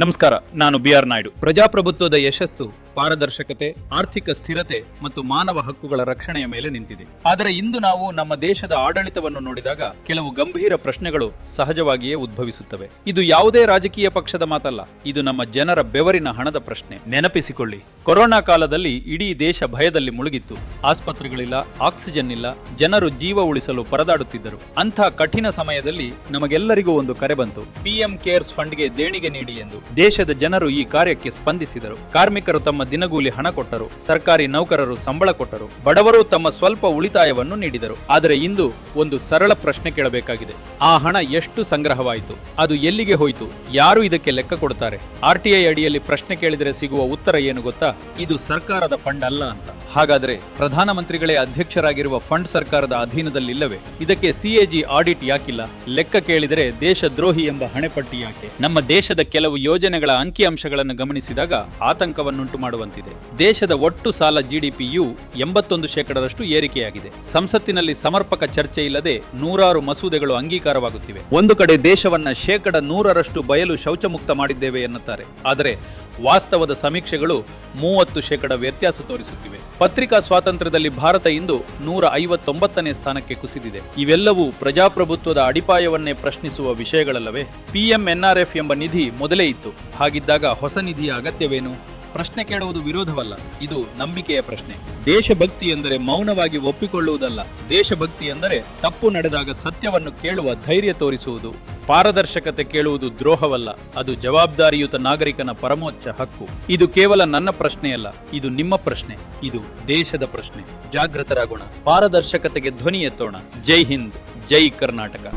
ನಮಸ್ಕಾರ, ನಾನು B R Naidu. ಪ್ರಜಾಪ್ರಭುತ್ವದ ಯಶಸ್ಸು, ಪಾರದರ್ಶಕತೆ, ಆರ್ಥಿಕ ಸ್ಥಿರತೆ ಮತ್ತು ಮಾನವ ಹಕ್ಕುಗಳ ರಕ್ಷಣೆಯ ಮೇಲೆ ನಿಂತಿದೆ. ಆದರೆ ಇಂದು ನಾವು ನಮ್ಮ ದೇಶದ ಆಡಳಿತವನ್ನು ನೋಡಿದಾಗ ಕೆಲವು ಗಂಭೀರ ಪ್ರಶ್ನೆಗಳು ಸಹಜವಾಗಿಯೇ ಉದ್ಭವಿಸುತ್ತವೆ. ಇದು ಯಾವುದೇ ರಾಜಕೀಯ ಪಕ್ಷದ ಮಾತಲ್ಲ, ಇದು ನಮ್ಮ ಜನರ ಬೆವರಿನ ಹಣದ ಪ್ರಶ್ನೆ. ನೆನಪಿಸಿಕೊಳ್ಳಿ ಕೊರೋನಾ ಕಾಲದಲ್ಲಿ ಇಡೀ ದೇಶ ಭಯದಲ್ಲಿ ಮುಳುಗಿತ್ತು. ಆಸ್ಪತ್ರೆಗಳಿಲ್ಲ, ಆಕ್ಸಿಜನ್ ಇಲ್ಲ, ಜನರು ಜೀವ ಉಳಿಸಲು ಪರದಾಡುತ್ತಿದ್ದರು. ಅಂಥ ಕಠಿಣ ಸಮಯದಲ್ಲಿ ನಮಗೆಲ್ಲರಿಗೂ ಒಂದು ಕರೆ ಬಂತು. ಪಿಎಂ ಕೇರ್ಸ್ ಫಂಡ್ಗೆ ದೇಣಿಗೆ ನೀಡಿ ಎಂದು ದೇಶದ ಜನರು ಈ ಕಾರ್ಯಕ್ಕೆ ಸ್ಪಂದಿಸಿದರು. ಕಾರ್ಮಿಕರು ತಮ್ಮ ದಿನಗೂಲಿ ಹಣ ಕೊಟ್ಟರು. ಸರ್ಕಾರಿ ನೌಕರರು ಸಂಬಳ ಕೊಟ್ಟರು. ಬಡವರು ತಮ್ಮ ಸ್ವಲ್ಪ ಉಳಿತಾಯವನ್ನು ನೀಡಿದರು. ಆದರೆ ಇಂದು ಒಂದು ಸರಳ ಪ್ರಶ್ನೆ ಕೇಳಬೇಕಾಗಿದೆ. ಆ ಹಣ ಎಷ್ಟು ಸಂಗ್ರಹವಾಯಿತು? ಅದು ಎಲ್ಲಿಗೆ ಹೋಯಿತು? ಯಾರು ಇದಕ್ಕೆ ಲೆಕ್ಕ ಕೊಡುತ್ತಾರೆ ಆರ್ಟಿಐ ಅಡಿಯಲ್ಲಿ ಪ್ರಶ್ನೆ ಕೇಳಿದರೆ ಸಿಗುವ ಉತ್ತರ ಏನು ಗೊತ್ತಾ? ಇದು ಸರ್ಕಾರದ ಫಂಡ್ ಅಲ್ಲ ಅಂತ. ಹಾಗಾದ್ರೆ ಪ್ರಧಾನಮಂತ್ರಿಗಳೇ ಅಧ್ಯಕ್ಷರಾಗಿರುವ ಫಂಡ್ ಸರ್ಕಾರದ ಅಧೀನದಲ್ಲಿಲ್ಲವೇ? ಇದಕ್ಕೆ ಸಿಎಜಿ ಆಡಿಟ್ ಯಾಕಿಲ್ಲ? ಲೆಕ್ಕ ಕೇಳಿದರೆ ದೇಶದ್ರೋಹಿ ಎಂಬ ಹಣೆಪಟ್ಟಿ ಯಾಕೆ? ನಮ್ಮ ದೇಶದ ಕೆಲವು ಯೋಜನೆಗಳ ಅಂಕಿಅಂಶಗಳನ್ನು ಗಮನಿಸಿದಾಗ ಆತಂಕವನ್ನುಂಟು ಮಾಡುವಂತಿದೆ. ದೇಶದ ಒಟ್ಟು ಸಾಲ ಜಿಡಿಪಿಯು ಎಂಬತ್ತೊಂದು ಶೇಕಡರಷ್ಟು ಏರಿಕೆಯಾಗಿದೆ. ಸಂಸತ್ತಿನಲ್ಲಿ ಸಮರ್ಪಕ ಚರ್ಚೆ ಇಲ್ಲದೆ ನೂರಾರು ಮಸೂದೆಗಳು ಅಂಗೀಕಾರವಾಗುತ್ತಿವೆ. ಒಂದು ಕಡೆ ದೇಶವನ್ನ ಶೇಕಡ ನೂರರಷ್ಟು ಬಯಲು ಶೌಚಮುಕ್ತ ಮಾಡಿದ್ದೇವೆ ಎನ್ನುತ್ತಾರೆ. ಆದರೆ ವಾಸ್ತವದ ಸಮೀಕ್ಷೆಗಳು ಮೂವತ್ತು ಶೇಕಡ ವ್ಯತ್ಯಾಸ ತೋರಿಸುತ್ತಿವೆ. ಪತ್ರಿಕಾ ಸ್ವಾತಂತ್ರ್ಯದಲ್ಲಿ ಭಾರತ ಇಂದು ನೂರ ಐವತ್ತೊಂಬತ್ತನೇ ಸ್ಥಾನಕ್ಕೆ ಕುಸಿದಿದೆ. ಇವೆಲ್ಲವೂ ಪ್ರಜಾಪ್ರಭುತ್ವದ ಅಡಿಪಾಯವನ್ನೇ ಪ್ರಶ್ನಿಸುವ ವಿಷಯಗಳಲ್ಲವೇ? ಪಿಎಂಎನ್ಆರ್ಎಫ್ ಎಂಬ ನಿಧಿ ಮೊದಲೇ ಇತ್ತು. ಹಾಗಿದ್ದಾಗ ಹೊಸ ನಿಧಿಯ ಅಗತ್ಯವೇನು? ಪ್ರಶ್ನೆ ಕೇಳುವುದು ವಿರೋಧವಲ್ಲ ಇದು ನಂಬಿಕೆಯ ಪ್ರಶ್ನೆ. ದೇಶಭಕ್ತಿ ಎಂದರೆ ಮೌನವಾಗಿ ಒಪ್ಪಿಕೊಳ್ಳುವುದಲ್ಲ ದೇಶಭಕ್ತಿ ಎಂದರೆ ತಪ್ಪು ನಡೆದಾಗ ಸತ್ಯವನ್ನು ಕೇಳುವ ಧೈರ್ಯ ತೋರಿಸುವುದು. ಪಾರದರ್ಶಕತೆ ಕೇಳುವುದು ದ್ರೋಹವಲ್ಲ ಅದು ಜವಾಬ್ದಾರಿಯುತ ನಾಗರಿಕನ ಪರಮೋಚ್ಚ ಹಕ್ಕು. ಇದು ಕೇವಲ ನನ್ನ ಪ್ರಶ್ನೆಯಲ್ಲ ಇದು ನಿಮ್ಮ ಪ್ರಶ್ನೆ ಇದು ದೇಶದ ಪ್ರಶ್ನೆ. ಜಾಗೃತರಾಗೋಣ ಪಾರದರ್ಶಕತೆಗೆ ಧ್ವನಿ ಎತ್ತೋಣ. ಜೈ ಹಿಂದ್ ಜೈ ಕರ್ನಾಟಕ.